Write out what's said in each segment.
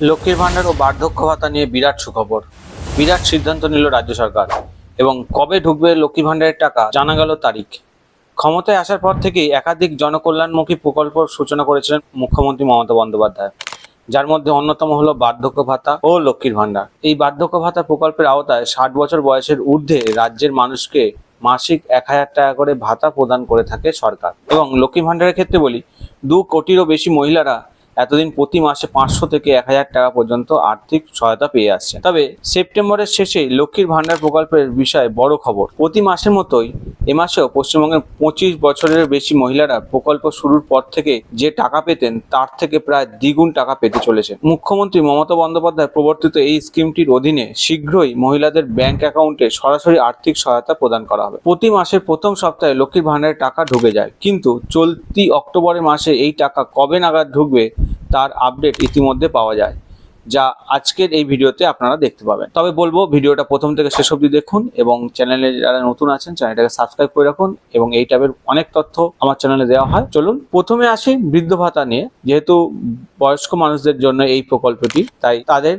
লক্ষ্মীর ভাণ্ডার ও বার্ধক্য ভাতা নিয়ে বিরাট সুখবর। বিরাট সিদ্ধান্ত নিল রাজ্য সরকার। এবং কবে ঢুকবে লক্ষ্মী ভাণ্ডারের টাকা জানা গেল তারিখ। ক্ষমতায় আসার পর থেকেই একাধিক জনকল্যাণমুখী প্রকল্প সূচনা করেছিলেন মুখ্যমন্ত্রী মমতা বন্দ্যোপাধ্যায়। যার মধ্যে অন্যতম হলো বার্ধক্য ভাতা ও লক্ষ্মীর ভাণ্ডার। এই বার্ধক্য ভাতা প্রকল্পের আওতায় ষাট বছর বয়সের ঊর্ধ্বে রাজ্যের মানুষকে মাসিক এক হাজার টাকা করে ভাতা প্রদান করে থাকে সরকার। এবং লক্ষ্মী ভাণ্ডারের ক্ষেত্রে বলি, দু কোটিরও বেশি মহিলারা এতদিন প্রতি মাসে পাঁচশো থেকে এক হাজার টাকা পর্যন্ত আর্থিক সহায়তা পেয়ে আসছে তবে সেপ্টেম্বরের শেষে লক্ষ্মীর ভাণ্ডার প্রকল্পের বিষয়ে বড় খবর। প্রতি মাসের মতোই এ মাসেও পশ্চিমবঙ্গের পঁচিশ বছরের বেশি মহিলারা প্রকল্প শুরুর পর থেকে যে টাকা পেতেন, তার থেকে প্রায় দ্বিগুণ টাকা পেতে চলেছে মুখ্যমন্ত্রী মমতা বন্দ্যোপাধ্যায় প্রবর্তিত এই স্কিমটির অধীনে শীঘ্রই মহিলাদের ব্যাংক অ্যাকাউন্টে সরাসরি আর্থিক সহায়তা প্রদান করা হবে। প্রতি মাসের প্রথম সপ্তাহে লক্ষ্মীর ভাণ্ডারের টাকা ঢুকে যায়, কিন্তু চলতি অক্টোবরের মাসে এই টাকা কবে নাগাদ ঢুকবে তার আপডেট ইতিমধ্যে পাওয়া যায়, যা আজকের এই ভিডিওতে আপনারা দেখতে পাবেন। তবে বলব, ভিডিওটা প্রথম থেকে শেষ অবধি দেখুন এবং চ্যানেলে যারা নতুন আছেন, চ্যানেলটাকে সাবস্ক্রাইব করে রাখুন এবং এই টাইপের অনেক তথ্য আমার চ্যানেলে দেওয়া হয়। চলুন, প্রথমে আসি বৃদ্ধ ভাতা নিয়ে। যেহেতু বয়স্ক মানুষদের জন্য এই প্রকল্পটি, তাই তাদের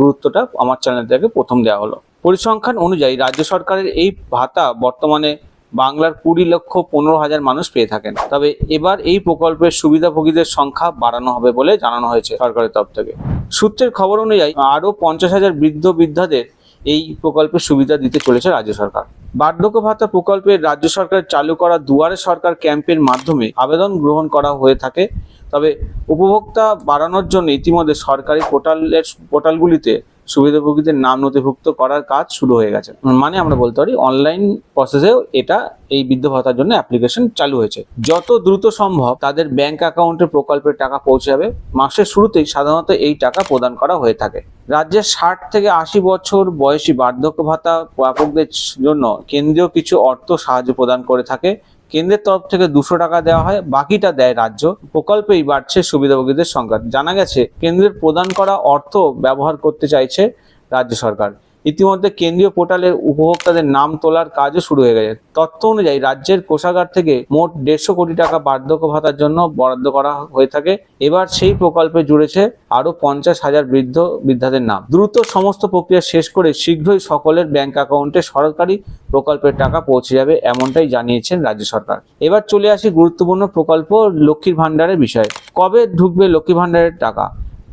গুরুত্বটা আমার চ্যানেল থেকে প্রথম দেওয়া হলো। পরিসংখ্যান অনুযায়ী রাজ্য সরকারের এই ভাতা বর্তমানে বাংলার কুড়ি লক্ষ পনেরো হাজার মানুষ পেয়ে থাকেন। তবে এবার এই প্রকল্পের সুবিধাভোগীদের সংখ্যা বাড়ানো হবে বলে জানানো হয়েছে সরকারের তরফ থেকে। সূত্রের খবর অনুযায়ী আরও পঞ্চাশ হাজার বৃদ্ধ বৃদ্ধাদের এই প্রকল্পের সুবিধা দিতে চলেছে রাজ্য সরকার। বার্ধক্য ভাতা প্রকল্পে রাজ্য সরকার চালু করা দুয়ারে সরকার ক্যাম্পের মাধ্যমে আবেদন গ্রহণ করা হয়ে থাকে। তবে উপভোক্তা বাড়ানোর জন্য ইতিমধ্যে সরকারি পোর্টালের পোর্টালগুলিতে সুবিধাভোগীদের নাম নথিভুক্ত করার কাজ শুরু হয়ে গেছে। মানে আমরা বলতে পারি অনলাইন প্রসেসেও এটা এই বৃদ্ধ ভাতার জন্য অ্যাপ্লিকেশন চালু হয়েছে। যত দ্রুত সম্ভব তাদের ব্যাংক অ্যাকাউন্টে প্রকল্পের টাকা পৌঁছে যাবে। মাসের শুরুতেই সাধারণত এই টাকা প্রদান করা হয়ে থাকে। রাজ্যের ষাট থেকে আশি বছর বয়সী বার্ধক্য ভাতা প্রাপকদের জন্য কেন্দ্রীয় কিছু অর্থ সাহায্য প্রদান করে থাকে। কেন্দ্রের তরফ থেকে দুশো টাকা দেওয়া হয়, বাকিটা দেয় রাজ্য। প্রকল্পেই বাড়ছে সুবিধাভোগীদের সংখ্যা। জানা গেছে, কেন্দ্রের প্রদান করা অর্থ ব্যবহার করতে চাইছে রাজ্য সরকার। ইতিমধ্যে কেন্দ্রীয় পোর্টালের উপভোক্তাদের নাম তোলার কাজও শুরু হয়ে গেছে। তথ্য অনুযায়ী রাজ্যের কোষাগার থেকে মোট দেড়শো কোটি টাকা বার্ধক্য ভাতার জন্য বরাদ্দ করা হয়ে থাকে। এবার সেই প্রকল্পে জুড়েছে আরও পঞ্চাশ হাজার বৃদ্ধ বৃদ্ধাদের নাম। দ্রুত সমস্ত প্রক্রিয়া শেষ করে শীঘ্রই সকলের ব্যাংক অ্যাকাউন্টে সরকারি প্রকল্পের টাকা পৌঁছে যাবে এমনটাই জানিয়েছেন রাজ্য সরকার। এবার চলে আসি গুরুত্বপূর্ণ প্রকল্প লক্ষ্মীর ভাণ্ডারের বিষয়ে। কবে ঢুকবে লক্ষ্মীর ভাণ্ডারের টাকা?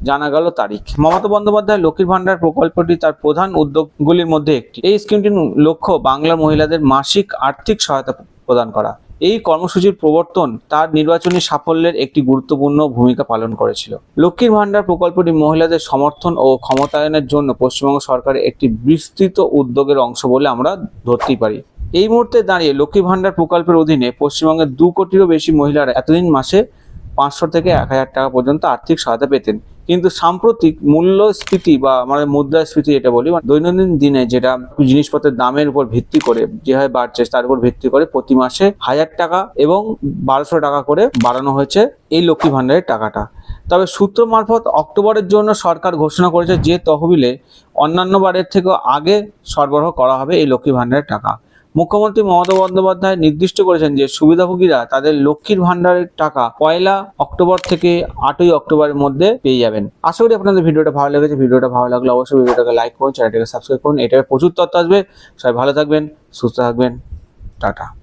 জানা গেল তারিখ। মমতা বন্দ্যোপাধ্যায় লক্ষ্মীর ভাণ্ডার প্রকল্পটি তার প্রধান উদ্যোগগুলির মধ্যে একটি। এই স্কিমটির লক্ষ্য বাংলার মহিলাদের মাসিক আর্থিক সহায়তা প্রদান করা। এই কর্মসূচির প্রবর্তন তার নির্বাচনী সাফল্যের একটি গুরুত্বপূর্ণ ভূমিকা পালন করেছিল। লক্ষ্মীর ভাণ্ডার প্রকল্পটি মহিলাদের সমর্থন ও ক্ষমতায়নের জন্য পশ্চিমবঙ্গ সরকারের একটি বিস্তৃত উদ্যোগের অংশ বলে আমরা ধরতেই পারি। এই মুহূর্তে দাঁড়িয়ে লক্ষ্মী ভাণ্ডার প্রকল্পের অধীনে পশ্চিমবঙ্গের দু কোটিরও বেশি মহিলারা এতদিন মাসে পাঁচশো থেকে এক হাজার টাকা পর্যন্ত আর্থিক সহায়তা পেতেন। কিন্তু সাম্প্রতিক মূল্যস্ফীতি বা আমাদের মুদ্রাস্ফীতি এটা বলি মানে দৈনন্দিন দিনে যেটা জিনিসপত্রের দামের উপর ভিত্তি করে যেভাবে বাড়ছে, তার উপর ভিত্তি করে প্রতি মাসে হাজার টাকা এবং বারোশো টাকা করে বাড়ানো হয়েছে এই লক্ষ্মী ভাণ্ডারের টাকাটা। তবে সূত্র মারফত অক্টোবরের জন্য সরকার ঘোষণা করেছে যে তহবিলে অন্যান্য বারের থেকেও আগে সরবরাহ করা হবে এই লক্ষ্মী ভাণ্ডারের টাকা। মুখ্যমন্ত্রী মমতা বন্দ্যোপাধ্যায় নির্দিষ্ট করেছেন যে সুবিধাভোগীরা তাদের লক্ষ্মীর ভাণ্ডারের টাকা পয়লা অক্টোবর থেকে আটই অক্টোবরের মধ্যে পেয়ে যাবেন। আশা করি আপনাদের ভিডিওটা ভালো লেগেছে। ভিডিওটা ভালো লাগলে অবশ্যই ভিডিওটাকে লাইক করুন, চ্যানেলটাকে সাবস্ক্রাইব করুন। এটাকে প্রচুর তথ্য আসবে। সবাই ভালো থাকবেন, সুস্থ থাকবেন। টাটা।